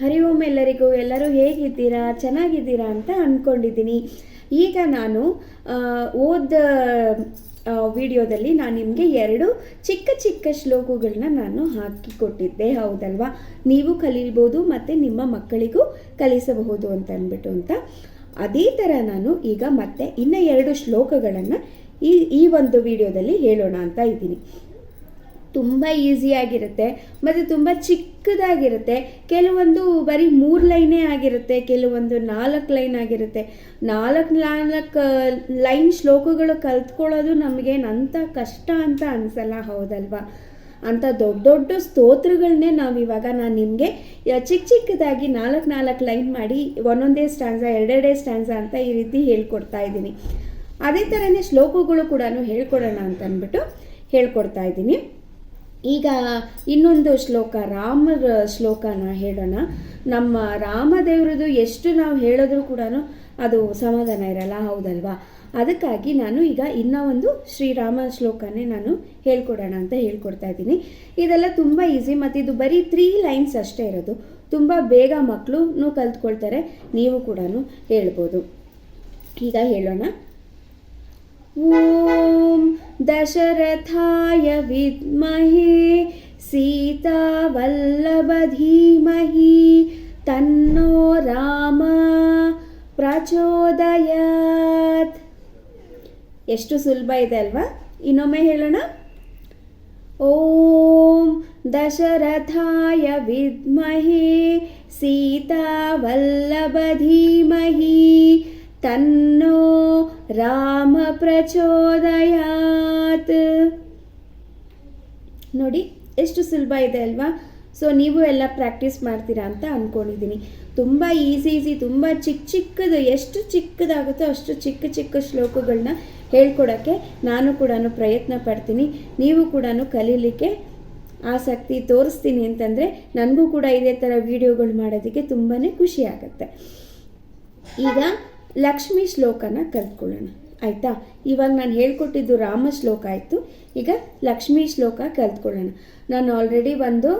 ಹರಿ ಓಂ ಎಲ್ಲರಿಗೂ, ಎಲ್ಲರೂ ಹೇಗಿದ್ದೀರಾ? ಚೆನ್ನಾಗಿದ್ದೀರಾ ಅಂತ ಅಂದ್ಕೊಂಡಿದ್ದೀನಿ ಈಗ ನಾನು ಓದ ವಿಡಿಯೋದಲ್ಲಿ ನಾನು ನಿಮಗೆ ಎರಡು ಚಿಕ್ಕ ಚಿಕ್ಕ ಶ್ಲೋಕಗಳನ್ನ ನಾನು ಹಾಕಿಕೊಟ್ಟಿದ್ದೆ. ಹೌದಲ್ವಾ? ನೀವು ಕಲಿಬೋದು ಮತ್ತು ನಿಮ್ಮ ಮಕ್ಕಳಿಗೂ ಕಲಿಸಬಹುದು ಅಂತ ಅಂದ್ಬಿಟ್ಟು ಅಂತ. ಅದೇ ಥರ ನಾನು ಈಗ ಮತ್ತೆ ಇನ್ನು ಎರಡು ಶ್ಲೋಕಗಳನ್ನು ಈ ಈ ಒಂದು ವಿಡಿಯೋದಲ್ಲಿ ಹೇಳೋಣ ಅಂತ ಇದ್ದೀನಿ. ತುಂಬ ಈಸಿಯಾಗಿರುತ್ತೆ ಮತ್ತು ತುಂಬ ಚಿಕ್ಕದಾಗಿರುತ್ತೆ. ಕೆಲವೊಂದು ಬರೀ ಮೂರು ಲೈನೇ ಆಗಿರುತ್ತೆ, ಕೆಲವೊಂದು ನಾಲ್ಕು ಲೈನ್ ಆಗಿರುತ್ತೆ. ನಾಲ್ಕು ನಾಲ್ಕು ಲೈನ್ ಶ್ಲೋಕಗಳು ಕಲ್ತ್ಕೊಳ್ಳೋದು ನಮಗೇನಂತ ಕಷ್ಟ ಅಂತ ಅನಿಸಲ್ಲ, ಹೌದಲ್ವಾ? ಅಂಥ ದೊಡ್ಡ ದೊಡ್ಡ ಸ್ತೋತ್ರಗಳನ್ನೇ ನಾವು ಇವಾಗ ನಾನು ನಿಮಗೆ ಚಿಕ್ಕ ಚಿಕ್ಕದಾಗಿ ನಾಲ್ಕು ನಾಲ್ಕು ಲೈನ್ ಮಾಡಿ ಒಂದೊಂದೇ ಸ್ಟ್ಯಾನ್ಸ ಎರಡೆರಡೇ ಸ್ಟ್ಯಾನ್ಸ ಅಂತ ಈ ರೀತಿ ಹೇಳ್ಕೊಡ್ತಾ ಇದ್ದೀನಿ. ಅದೇ ಥರನೇ ಶ್ಲೋಕಗಳು ಕೂಡ ಹೇಳ್ಕೊಡೋಣ ಅಂತ ಅಂದ್ಬಿಟ್ಟು ಹೇಳ್ಕೊಡ್ತಾ ಇದ್ದೀನಿ. ಈಗ ಇನ್ನೊಂದು ಶ್ಲೋಕ, ರಾಮರ ಶ್ಲೋಕನ ಹೇಳೋಣ. ನಮ್ಮ ರಾಮದೇವ್ರದ್ದು ಎಷ್ಟು ನಾವು ಹೇಳಿದ್ರೂ ಕೂಡ ಅದು ಸಮಾಧಾನ ಇರಲ್ಲ, ಹೌದಲ್ವಾ? ಅದಕ್ಕಾಗಿ ನಾನು ಈಗ ಇನ್ನೂ ಒಂದು ಶ್ರೀರಾಮ ಶ್ಲೋಕನೇ ನಾನು ಹೇಳ್ಕೊಡೋಣ ಅಂತ ಹೇಳ್ಕೊಡ್ತಾ ಇದ್ದೀನಿ. ಇದೆಲ್ಲ ತುಂಬ ಈಸಿ ಮತ್ತು ಇದು ಬರೀ ತ್ರೀ ಲೈನ್ಸ್ ಅಷ್ಟೇ ಇರೋದು. ತುಂಬ ಬೇಗ ಮಕ್ಕಳು ಕಲ್ತ್ಕೊಳ್ತಾರೆ, ನೀವು ಕೂಡ ಹೇಳ್ಬೋದು. ಈಗ ಹೇಳೋಣ. ॐ दशरथाय विद्महे सीतावल्लभधीमहि तन्नो राम ಪ್ರಚೋದಯಾತ್ ಎಷ್ಟು ಸುಲಭ ಇದೆ ಅಲ್ವಾ ಇನ್ನೊಮ್ಮೆ ಹೇಳೋಣ ಓಂ ದಶರಥಾಯ ವಿದ್ಮಹೆ ಸೀತಾವಲ್ಲಭಧೀಮಹಿ ತನ್ನೋ ರಾಮ ಪ್ರಚೋದಯಾತ್. ನೋಡಿ, ಎಷ್ಟು ಸುಲಭ ಇದೆ ಅಲ್ವಾ? ಸೊ ನೀವು ಎಲ್ಲ ಪ್ರಾಕ್ಟೀಸ್ ಮಾಡ್ತೀರಾ ಅಂತ ಅಂದ್ಕೊಂಡಿದ್ದೀನಿ ತುಂಬ ಈಸಿ ಈಸಿ ತುಂಬ ಚಿಕ್ಕ ಚಿಕ್ಕದು, ಎಷ್ಟು ಚಿಕ್ಕದಾಗುತ್ತೋ ಅಷ್ಟು ಚಿಕ್ಕ ಚಿಕ್ಕ ಶ್ಲೋಕಗಳನ್ನ ಹೇಳ್ಕೊಡೋಕ್ಕೆ ನಾನು ಕೂಡ ಪ್ರಯತ್ನ ಪಡ್ತೀನಿ. ನೀವು ಕೂಡ ಕಲೀಲಿಕ್ಕೆ ಆಸಕ್ತಿ ತೋರಿಸ್ತೀನಿ ಅಂತಂದರೆ ನನಗೂ ಕೂಡ ಇದೇ ಥರ ವೀಡಿಯೋಗಳು ಮಾಡೋದಕ್ಕೆ ತುಂಬಾ ಖುಷಿ ಆಗುತ್ತೆ. ಈಗ ಲಕ್ಷ್ಮಿ ಶ್ಲೋಕನ ಕಲ್ತ್ಕೊಳ್ಳೋಣ. ಆಯಿತಾ? ಇವಾಗ ನಾನು ಹೇಳ್ಕೊಟ್ಟಿದ್ದು ರಾಮ ಶ್ಲೋಕ ಆಯಿತು. ಈಗ ಲಕ್ಷ್ಮಿ ಶ್ಲೋಕ ಕಲ್ತ್ಕೊಳ್ಳೋಣ. ನಾನು ಆಲ್ರೆಡಿ ಒಂದು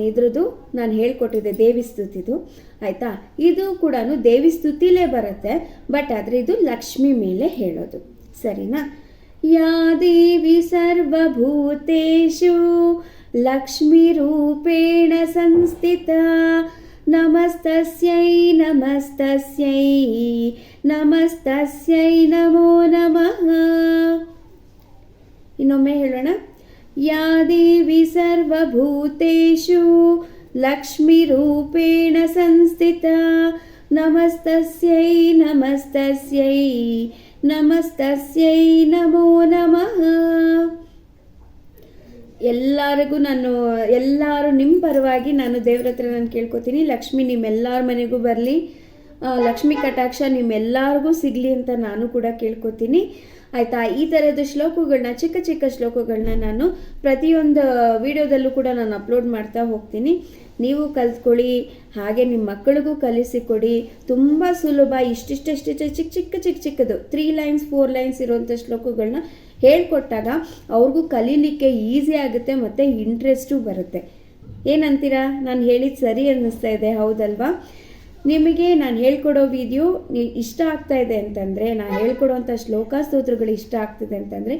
ಇದ್ರದ್ದು ನಾನು ಹೇಳ್ಕೊಟ್ಟಿದ್ದೆ ದೇವಿ ಸ್ತುತಿದು. ಆಯಿತಾ? ಇದು ಕೂಡ ದೇವಿ ಸ್ತುತಿಲೇ ಬರುತ್ತೆ, ಬಟ್ ಆದರೆ ಇದು ಲಕ್ಷ್ಮಿ ಮೇಲೆ ಹೇಳೋದು. ಸರಿನಾ? ಯಾ ದೇವಿ ಸರ್ವಭೂತೇಶು ಲಕ್ಷ್ಮೀ ರೂಪೇಣ ಸಂಸ್ಥಿತ ನಮಸ್ತಸ್ಯೈ ನಮಸ್ತಸ್ಯೈ ನಮಸ್ತಸ್ಯೈ ನಮೋ ನಮಃ ಇನ್ನೊಮ್ಮೆ ಹೇಳೋಣ ಯಾ ದೇವಿ ಸರ್ವಭೂತೇಷು ಲಕ್ಷ್ಮೀರೂಪೇಣ ಸಂಸ್ಥಿತ ನಮಸ್ತಸ್ಯೈ ನಮಸ್ತಸ್ಯೈ ನಮಸ್ತಸ್ಯೈ ನಮೋ ನಮಃ ಎಲ್ಲರಿಗೂ ನಾನು, ಎಲ್ಲರೂ ನಿಮ್ಮ ಪರವಾಗಿ ನಾನು ದೇವ್ರ ಹತ್ರ ನಾನು ಕೇಳ್ಕೊತೀನಿ. ಲಕ್ಷ್ಮಿ, ನಿಮ್ಮೆಲ್ಲರ ಮನೆಗೂ ಬರಲಿ. ಲಕ್ಷ್ಮಿ ಕಟಾಕ್ಷ ನಿಮ್ಮೆಲ್ಲರಿಗೂ ಸಿಗಲಿ ಅಂತ ನಾನು ಕೂಡ ಕೇಳ್ಕೊತೀನಿ. ಆಯಿತಾ? ಈ ಥರದ ಶ್ಲೋಕಗಳನ್ನ, ಚಿಕ್ಕ ಚಿಕ್ಕ ಶ್ಲೋಕಗಳನ್ನ ನಾನು ಪ್ರತಿಯೊಂದು ವಿಡಿಯೋದಲ್ಲೂ ಕೂಡ ನಾನು ಅಪ್ಲೋಡ್ ಮಾಡ್ತಾ ಹೋಗ್ತೀನಿ. ನೀವು ಕಲ್ತ್ಕೊಳ್ಳಿ, ಹಾಗೆ ನಿಮ್ಮ ಮಕ್ಕಳಿಗೂ ಕಲಿಸಿಕೊಡಿ. ತುಂಬ ಸುಲಭ. ಇಷ್ಟಿಷ್ಟಿಷ್ಟಿಷ್ಟು ಚಿಕ್ಕ ಚಿಕ್ಕ ಚಿಕ್ಕ ಚಿಕ್ಕದು. ತ್ರೀ ಲೈನ್ಸ್ ಫೋರ್ ಲೈನ್ಸ್ ಇರುವಂಥ ಶ್ಲೋಕಗಳನ್ನ ಹೇಳ್ಕೊಟ್ಟಾಗ ಅವ್ರಿಗೂ ಕಲೀಲಿಕ್ಕೆ ಈಸಿ ಆಗುತ್ತೆ ಮತ್ತು ಇಂಟ್ರೆಸ್ಟು ಬರುತ್ತೆ. ಏನಂತೀರಾ? ನಾನು ಹೇಳಿದ್ದು ಸರಿ ಅನ್ನಿಸ್ತಾ ಇದೆ, ಹೌದಲ್ವಾ? ನಿಮಗೆ ನಾನು ಹೇಳ್ಕೊಡೋ ವಿಡಿಯೋ ಇಷ್ಟ ಆಗ್ತಾ ಇದೆ ಅಂತಂದರೆ, ನಾನು ಹೇಳ್ಕೊಡೋವಂಥ ಶ್ಲೋಕ ಸ್ತೋತ್ರಗಳು ಇಷ್ಟ ಆಗ್ತಿದೆ ಅಂತಂದರೆ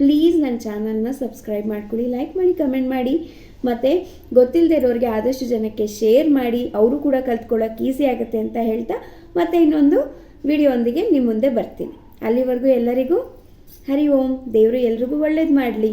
ಪ್ಲೀಸ್ ನನ್ನ ಚಾನಲ್ನ ಸಬ್ಸ್ಕ್ರೈಬ್ ಮಾಡ್ಕೊಳ್ಳಿ ಲೈಕ್ ಮಾಡಿ ಕಮೆಂಟ್ ಮಾಡಿ. ಮತ್ತು ಗೊತ್ತಿಲ್ಲದೆ ಇರೋರಿಗೆ ಆದಷ್ಟು ಜನಕ್ಕೆ ಶೇರ್ ಮಾಡಿ, ಅವರು ಕೂಡ ಕಲ್ತ್ಕೊಳ್ಳೋಕೆ ಈಸಿ ಆಗುತ್ತೆ ಅಂತ ಹೇಳ್ತಾ ಮತ್ತೆ ಇನ್ನೊಂದು ವಿಡಿಯೋಂದಿಗೆ ನಿಮ್ಮ ಮುಂದೆ ಬರ್ತೀನಿ. ಅಲ್ಲಿವರೆಗೂ ಎಲ್ಲರಿಗೂ ಹರಿ ಓಂ ದೇವರು ಎಲ್ರಿಗೂ ಒಳ್ಳೇದು ಮಾಡಲಿ.